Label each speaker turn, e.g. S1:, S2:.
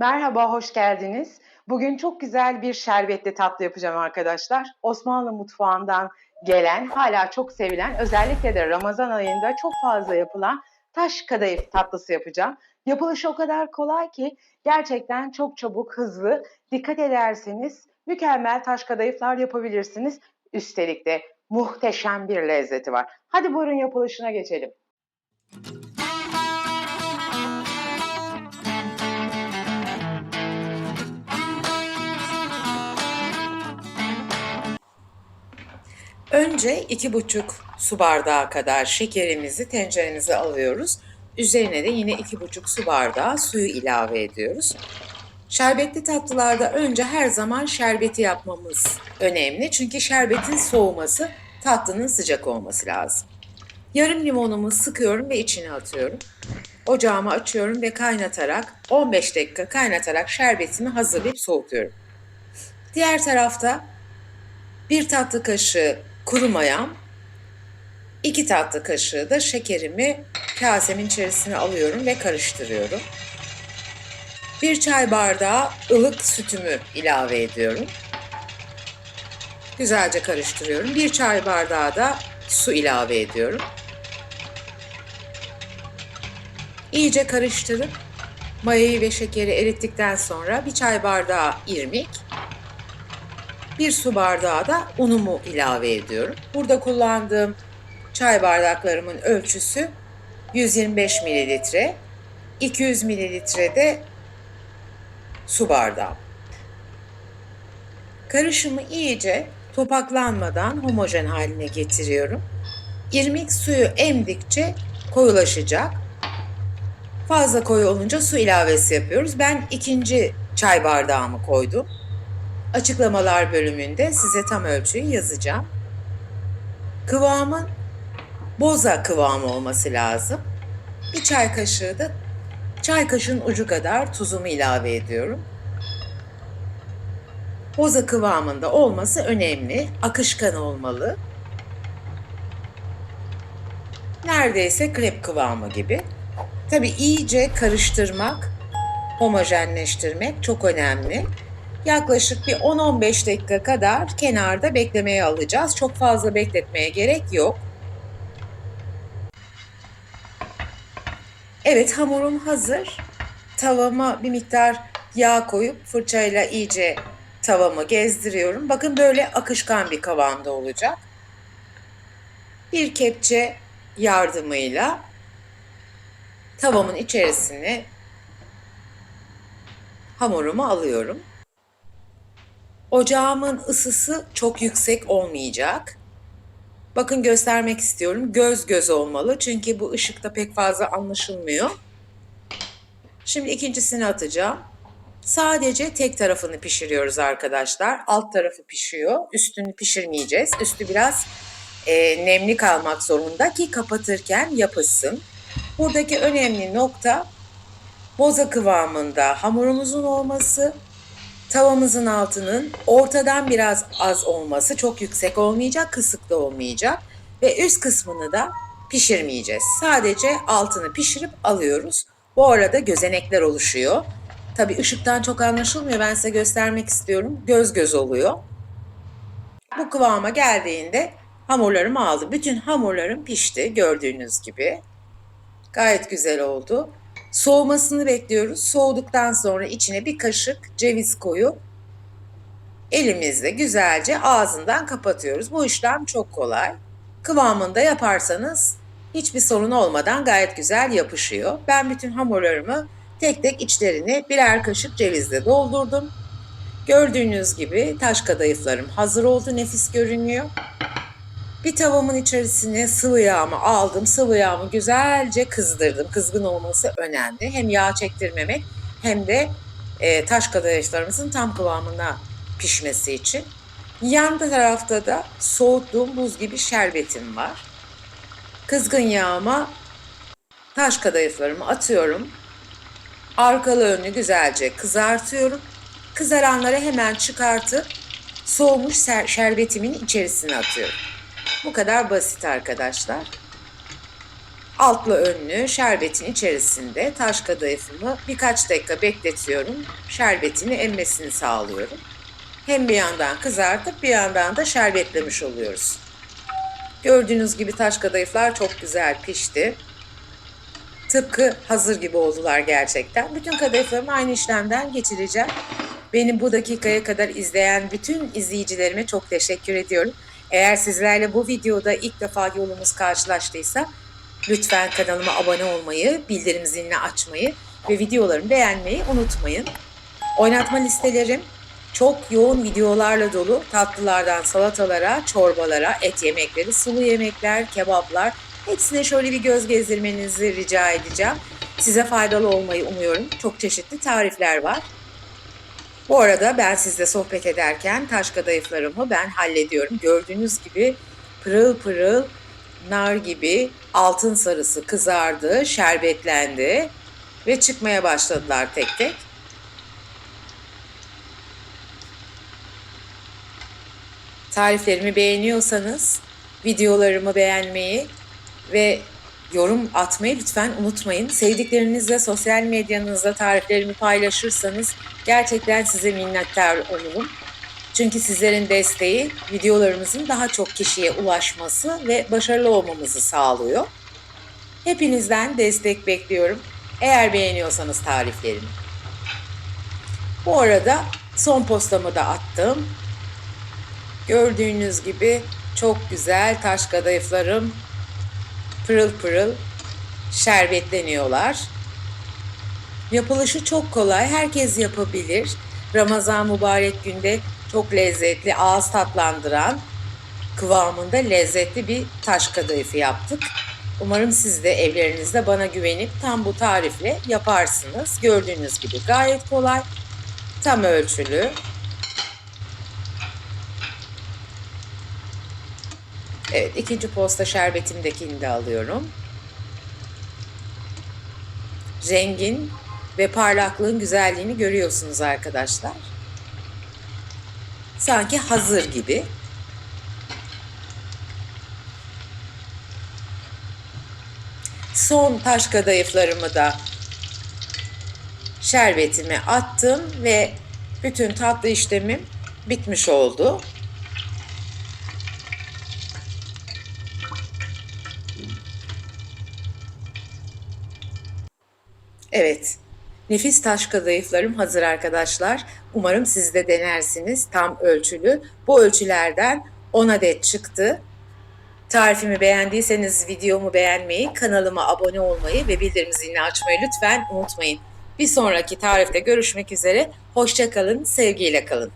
S1: Merhaba, hoş geldiniz. Bugün çok güzel bir şerbetli tatlı yapacağım arkadaşlar. Osmanlı mutfağından gelen, hala çok sevilen, özellikle de Ramazan ayında çok fazla yapılan taş kadayıf tatlısı yapacağım. Yapılışı o kadar kolay ki gerçekten çok çabuk, hızlı. Dikkat ederseniz mükemmel taş kadayıflar yapabilirsiniz. Üstelik de muhteşem bir lezzeti var. Hadi buyurun yapılışına geçelim. Önce iki buçuk su bardağı kadar şekerimizi tenceremize alıyoruz. Üzerine de yine iki buçuk su bardağı suyu ilave ediyoruz. Şerbetli tatlılarda önce her zaman şerbeti yapmamız önemli. Çünkü şerbetin soğuması tatlının sıcak olması lazım. Yarım limonumu sıkıyorum ve içine atıyorum. Ocağımı açıyorum ve kaynatarak 15 dakika kaynatarak şerbetimi hazırlayıp soğutuyorum. Diğer tarafta bir tatlı kaşığı kuru mayam, iki tatlı kaşığı da şekerimi kasemin içerisine alıyorum ve karıştırıyorum. Bir çay bardağı ılık sütümü ilave ediyorum. Güzelce karıştırıyorum. Bir çay bardağı da su ilave ediyorum. İyice karıştırıp mayayı ve şekeri erittikten sonra bir çay bardağı irmik, bir su bardağı da unumu ilave ediyorum. Burada kullandığım çay bardaklarımın ölçüsü 125 mililitre, 200 mililitre de su bardağı. Karışımı iyice topaklanmadan homojen haline getiriyorum. İrmik suyu emdikçe koyulaşacak. Fazla koyu olunca su ilavesi yapıyoruz. Ben ikinci çay bardağımı koydum. Açıklamalar bölümünde size tam ölçüyü yazacağım. Kıvamın boza kıvamı olması lazım. Bir çay kaşığı da çay kaşığının ucu kadar tuzumu ilave ediyorum. Boza kıvamında olması önemli. Akışkan olmalı. Neredeyse krep kıvamı gibi. Tabii iyice karıştırmak, homojenleştirmek çok önemli. Yaklaşık bir 10-15 dakika kadar kenarda beklemeye alacağız. Çok fazla bekletmeye gerek yok. Evet hamurum hazır. Tavama bir miktar yağ koyup fırçayla iyice tavamı gezdiriyorum. Bakın böyle akışkan bir kıvamda olacak. Bir kepçe yardımıyla tavamın içerisine hamurumu alıyorum. Ocağımın ısısı çok yüksek olmayacak. Bakın göstermek istiyorum. Göz göz olmalı. Çünkü bu ışıkta pek fazla anlaşılmıyor. Şimdi ikincisini atacağım. Sadece tek tarafını pişiriyoruz arkadaşlar. Alt tarafı pişiyor. Üstünü pişirmeyeceğiz. Üstü biraz e, nemli kalmak zorunda ki kapatırken yapışsın. Buradaki önemli nokta boza kıvamında hamurumuzun olması Tavamızın altının ortadan biraz az olması çok yüksek olmayacak, kısık da olmayacak ve üst kısmını da pişirmeyeceğiz. Sadece altını pişirip alıyoruz. Bu arada gözenekler oluşuyor. Tabii ışıktan çok anlaşılmıyor. Ben size göstermek istiyorum. Göz göz oluyor. Bu kıvama geldiğinde hamurlarımı aldım. Bütün hamurlarım pişti gördüğünüz gibi. Gayet güzel oldu. Soğumasını bekliyoruz. Soğuduktan sonra içine bir kaşık ceviz koyup elimizle güzelce ağzından kapatıyoruz. Bu işlem çok kolay. Kıvamında yaparsanız hiçbir sorun olmadan gayet güzel yapışıyor. Ben bütün hamurlarımı tek tek içlerini birer kaşık cevizle doldurdum. Gördüğünüz gibi taş kadayıflarım hazır oldu, nefis görünüyor. Bir tavamın içerisine sıvı yağımı aldım. Sıvı yağımı güzelce kızdırdım. Kızgın olması önemli. Hem yağ çektirmemek hem de e, taş kadayıflarımızın tam kıvamına pişmesi için. Yan tarafta da soğuttuğum buz gibi şerbetim var. Kızgın yağıma taş kadayıflarımı atıyorum. Arkalı önlü güzelce kızartıyorum. Kızaranları hemen çıkartıp soğumuş şerbetimin içerisine atıyorum. Bu kadar basit arkadaşlar. altlı önlü şerbetin içerisinde taş kadayıfımı birkaç dakika bekletiyorum. Şerbetini emmesini sağlıyorum. Hem bir yandan kızartıp bir yandan da şerbetlemiş oluyoruz. Gördüğünüz gibi taş kadayıflar çok güzel pişti. Tıpkı hazır gibi oldular gerçekten. Bütün kadayıflarımı aynı işlemden geçireceğim. Beni bu dakikaya kadar izleyen bütün izleyicilerime çok teşekkür ediyorum. Eğer sizlerle bu videoda ilk defa yolumuz karşılaştıysa lütfen kanalıma abone olmayı, bildirim zilini açmayı ve videolarımı beğenmeyi unutmayın. Oynatma listelerim çok yoğun videolarla dolu. Tatlılardan salatalara, çorbalara, et yemekleri, sulu yemekler, kebaplar hepsine şöyle bir göz gezdirmenizi rica edeceğim. Size faydalı olmayı umuyorum. Çok çeşitli tarifler var. Bu arada ben sizle sohbet ederken taş kadayıflarımı ben hallediyorum. Gördüğünüz gibi pırıl pırıl nar gibi altın sarısı kızardı, şerbetlendi ve çıkmaya başladılar tek tek. Tariflerimi beğeniyorsanız videolarımı beğenmeyi ve yorum atmayı lütfen unutmayın. Sevdiklerinizle sosyal medyanızda tariflerimi paylaşırsanız gerçekten size minnettar olurum. Çünkü sizlerin desteği videolarımızın daha çok kişiye ulaşması ve başarılı olmamızı sağlıyor. Hepinizden destek bekliyorum. Eğer beğeniyorsanız tariflerimi. Bu arada son postamı da attım. Gördüğünüz gibi çok güzel taş kadayıflarım pırıl pırıl şerbetleniyorlar. Yapılışı çok kolay. Herkes yapabilir. Ramazan mübarek günde çok lezzetli, ağız tatlandıran kıvamında lezzetli bir taş kadayıfı yaptık. Umarım siz de evlerinizde bana güvenip tam bu tarifle yaparsınız. Gördüğünüz gibi gayet kolay, tam ölçülü. Evet, ikinci posta şerbetimdekini de alıyorum. Rengin ve parlaklığın güzelliğini görüyorsunuz arkadaşlar. Sanki hazır gibi. Son taş kadayıflarımı da şerbetime attım ve bütün tatlı işlemim bitmiş oldu. Evet. Nefis taş kadayıflarım hazır arkadaşlar. Umarım siz de denersiniz tam ölçülü. Bu ölçülerden 10 adet çıktı. Tarifimi beğendiyseniz videomu beğenmeyi, kanalıma abone olmayı ve bildirim zilini açmayı lütfen unutmayın. Bir sonraki tarifte görüşmek üzere. Hoşça kalın, sevgiyle kalın.